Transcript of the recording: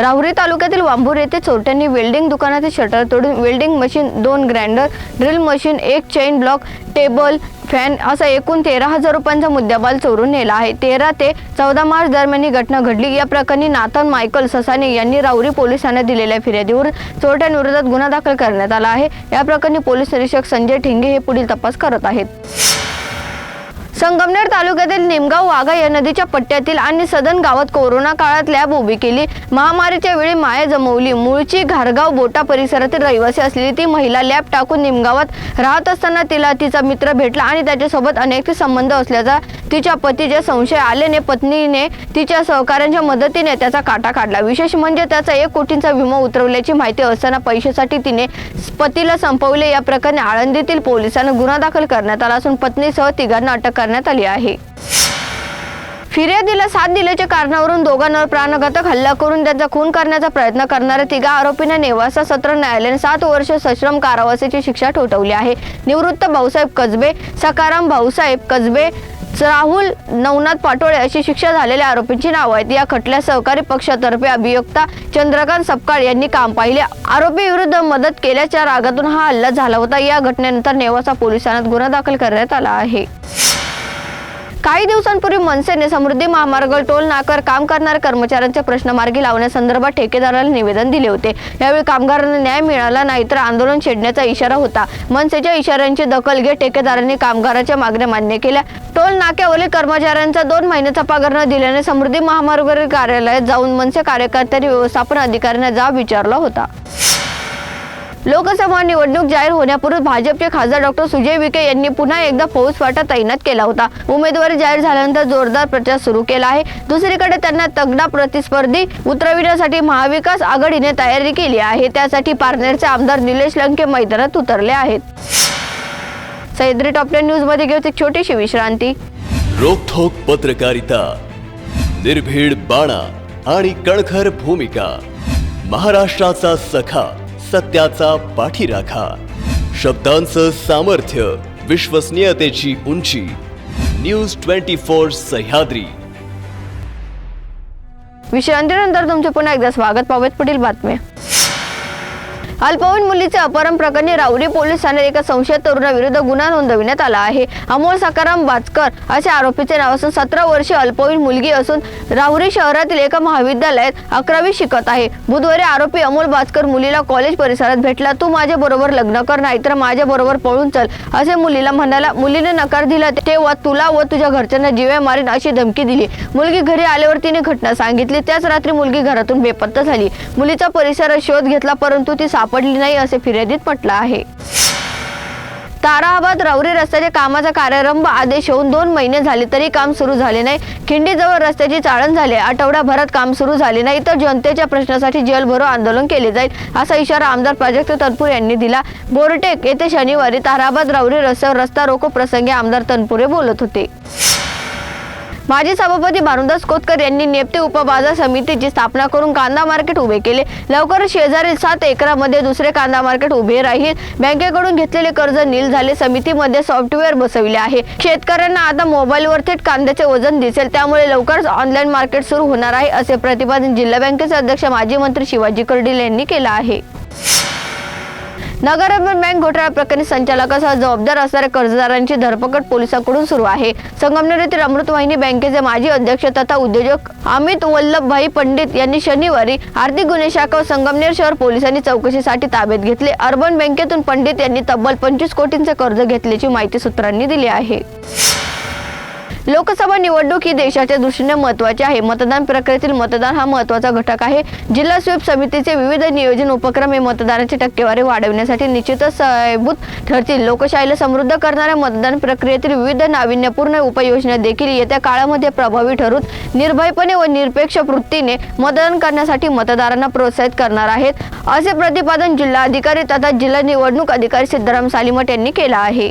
राहुरी तालुक्यातील वांभूर येथे चोरट्यांनी वेल्डिंग दुकानाचे शटर तोडून वेल्डिंग मशीन दोन ग्राइंडर ड्रिल मशीन एक चेन ब्लॉक टेबल फॅन असा एकूण तेरा हजार रुपयांचा मुद्दाबाल चोरून नेला आहे. तेरा ते चौदा मार्च दरम्यान ही घटना घडली. या प्रकरणी नाथन मायकल ससाने यांनी राहुरी पोलीस ठाण्यात दिलेल्या फिर्यादीवरून चोरट्यांविरोधात गुन्हा दाखल करण्यात आला आहे. या प्रकरणी पोलीस निरीक्षक संजय ठिंगे हे पुढील तपास करत आहेत. संगमनेर तालुक्यातील निमगाव वाघा या नदीच्या पट्ट्यातील आणि सदन गावात कोरोना काळात लॅब उभी केली. महामारीच्या वेळी माया जमवली. मूळची घारगाव बोटा परिसरातील रहिवासी असलेली ती महिला लॅब टाकून निमगावात राहत असताना तिला तिचा मित्र भेटला आणि त्याच्यासोबत अनेक संबंध असल्याचा तिच्या पतीचे संशय आल्याने पत्नीने तिच्या सहकाऱ्यांच्या मदतीने त्याचा काटा काढला. विशेष म्हणजे त्याचा एक कोटींचा विमा उतरवल्याची माहिती असताना पैशासाठी तिने पतीला संपवले. या प्रकरणी आळंदीतील पोलिसांना गुन्हा दाखल करण्यात आला असून पत्नीसह तिघांना अटक करण्यात आली आहे. फिर्यादीला साथ दिल्याच्या कारणावरून दोघांवर प्राणघातक हल्ला करून त्यांचा खून करण्याचा प्रयत्न करणाऱ्या तिघा आरोपींना नेवासा सत्र न्यायालयाने सात वर्ष सश्रम कारावासाची शिक्षा ठोठवली आहे. निवृत्त भाऊसाहेब कसबे सकाराम भाऊसाहेब कसबे राहुल नवनाथ पाटोळे अशी शिक्षा झालेल्या आरोपींची नावं आहेत. या खटल्या सहकारी पक्षातर्फे अभियोक्ता चंद्रकांत सपकाळ यांनी काम पाहिले. आरोपी विरुद्ध मदत केल्याच्या रागातून हा हल्ला झाला होता. या घटनेनंतर नेवासा पोलिसांना गुन्हा दाखल करण्यात आला आहे. काही दिवसांपूर्वी मनसेने समृद्धी महामार्ग टोल नाकर काम करणाऱ्या कर्मचाऱ्यांचे प्रश्न मार्गी लावण्यासंदर्भात ठेकेदाराला निवेदन दिले होते. यावेळी कामगारांना न्याय मिळाला नाही तर आंदोलन छेडण्याचा इशारा होता. मनसेच्या इशाऱ्यांची दखल घेत ठेकेदारांनी कामगारांच्या मागण्या मान्य केल्या. टोल नाक्यावरील कर्मचाऱ्यांचा दोन महिन्याचा पगार न दिल्याने समृद्धी महामार्गावरील कार्यालयात जाऊन मनसे कार्यकर्त्यांनी व्यवस्थापन अधिकाऱ्यांना जाब विचारला होता. लोकसभा निवडणूक जाहीर होण्यापूर्वी भाजपचे खासदार डॉक्टर सुजय विखे यांनी पुन्हा एकदा फौजफाटा तैनात केला होता. उमेदवारी जाहीर झाल्यानंतर जोरदार प्रचार सुरू केला आहे. दुसरीकडे त्यांना तगडा प्रतिस्पर्धी उतरविण्यासाठी महाविकास आघाडीने तयारी केली आहे. त्यासाठी पारनेरचे आमदार निलेश लंके मैदानात उतरले आहेत. सह्याद्री टॉप टेन न्यूजमध्ये घेऊ एक छोटीशी विश्रांती. रोखोक पत्रकारिता निर्भीड बाणा आणि कणखर भूमिका महाराष्ट्राचा सखा. सत्याचा पाठीराखा. शब्दांचं सामर्थ्य विश्वसनीयतेची उंची. News twenty four Sahyadri. विश्रांतीनंतर तुमचे पुन्हा एकदा स्वागत. पाहूयात पुढील बातम्या. अल्पवयीन मुलीचे अपहरण प्रकरणी राऊरी पोलीस ठाण्यात एका संशयित तरुणाविरुद्ध गुन्हा नोंदविण्यात आला आहे. अमोल सकाराम बाचकर असे आरोपीचे नाव असून सतरा वर्षीय अल्पवयीन मुलगी असून राहुरी शहरातील एका महाविद्यालयात अकरावी शिकत आहे. बुधवारी आरोपी अमोल बाचकर मुलीला कॉलेज परिसरात भेटला तू माझ्या बरोबर लग्न कर नाहीतर माझ्या बरोबर पळून चल असे मुलीला म्हणाला. मुलीने नकार दिला तेव्हा तुला व तुझ्या घरच्यांना जीवे मारीन अशी धमकी दिली. मुलगी घरी आल्यावर तिने घटना सांगितली. त्याच रात्री मुलगी घरातून बेपत्ता झाली. मुलीचा परिसरात शोध घेतला परंतु ती साप सापडली नाही असे फिर्यादीत म्हटलं आहे. ताराबाद रावरी रस्त्याच्या कामाचा कार्यारंभ आदेश होऊन दोन महिने झाले तरी काम सुरू झाले नाही. खिंडीजवळ रस्त्याची चाळण झाले. आठवड्याभरात काम सुरू झाले नाही तर जनतेच्या प्रश्नासाठी जलभरो आंदोलन केले जाईल असा इशारा आमदार प्राजक्त तनपूर यांनी दिला. बोरटेक येथे शनिवारी ताराबाद राऊरी रस्त्यावर रस्ता रोको प्रसंगी आमदार तनपुरे बोलत होते. माजी सभापती भानुदास कोतकर यांनी नेपते उपबाजार समितीची स्थापना करून कांदा मार्केट उभे केले. लवकरच शेजारील सात एकरामध्ये दुसरे कांदा मार्केट उभे राहील. बँकेकडून घेतलेले कर्ज नील झाले. समितीमध्ये सॉफ्टवेअर बसविले आहे. शेतकऱ्यांना आता मोबाईलवर थेट कांद्याचे वजन दिसेल. त्यामुळे लवकरच ऑनलाईन मार्केट सुरू होणार आहे असे प्रतिपादन जिल्हा बँकेचे अध्यक्ष माजी मंत्री शिवाजी कर्डिले यांनी केलं आहे. नगर बँक घोटाळा प्रकरणी संचालकासह जबाबदार असणाऱ्या कर्जदारांची धरपकड पोलिसांकडून सुरू आहे. संगमनेर येथील अमृतवाहिनी बँकेचे माजी अध्यक्ष तथा उद्योजक अमित वल्लभभाई पंडित यांनी शनिवारी आर्थिक गुन्हे शाखा व संगमनेर शहर पोलिसांनी चौकशीसाठी ताब्यात घेतले. अर्बन बँकेतून पंडित यांनी तब्बल पंचवीस कोटींचे कर्ज घेतल्याची माहिती सूत्रांनी दिली आहे. लोकसभा निवडणूक ही देशाच्या दृष्टीने महत्त्वाची आहे. मतदान प्रक्रियेतील मतदान हा महत्त्वाचा घटक आहे. जिल्हा स्वीप समितीचे विविध नियोजन उपक्रम हे मतदानाची टक्केवारी वाढवण्यासाठी निश्चितच सहाय्यभूत ठरतील. लोकशाहीला समृद्ध करणाऱ्या मतदान प्रक्रियेतील विविध नाविन्यपूर्ण उपाययोजना देखील येत्या काळामध्ये प्रभावी ठरून निर्भयपणे व निरपेक्ष वृत्तीने मतदान करण्यासाठी मतदारांना प्रोत्साहित करणार आहेत असे प्रतिपादन जिल्हाधिकारी तथा जिल्हा निवडणूक अधिकारी सिद्धराम सालीमठ यांनी केलं आहे.